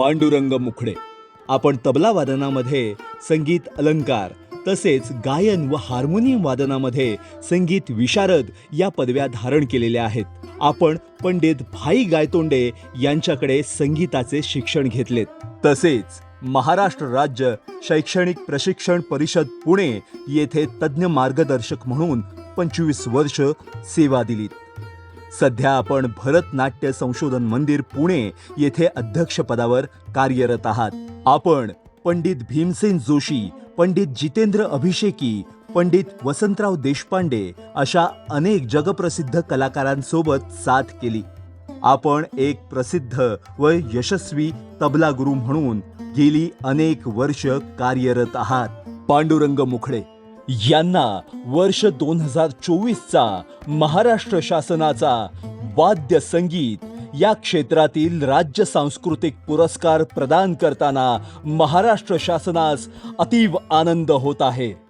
पांडुरंग मुखडे. आपण तबला वादनामध्ये संगीत अलंकार तसेच गायन व हार्मोनियम वादनामध्ये संगीत विशारद या पदव्या धारण केलेल्या आहेत. आपण पंडित भाई गायतोंडे यांच्याकडे संगीताचे शिक्षण घेतलेत. तसेच महाराष्ट्र राज्य शैक्षणिक प्रशिक्षण परिषद पुणे येथे तज्ज्ञ मार्गदर्शक म्हणून पंचवीस वर्ष सेवा दिलीत. सध्या आपण भरतनाट्य संशोधन मंदिर पुणे येथे अध्यक्षपदावर कार्यरत आहात. आपण पंडित भीमसेन जोशी पंडित जितेंद्र अभिषेकी पंडित वसंतराव देशपांडे अशा अनेक जगप्रसिद्ध कलाकारांसोबत साथ केली. आपण एक प्रसिद्ध व यशस्वी तबला गुरु म्हणून गेली अनेक वर्ष कार्यरत आहात. पांडुरंग मुखडे यांना वर्ष दोन हजार चोवीसचा महाराष्ट्र शासनाचा वाद्य संगीत या क्षेत्रातील राज्य सांस्कृतिक पुरस्कार प्रदान करताना महाराष्ट्र शासनास अतीव आनंद होत आहे.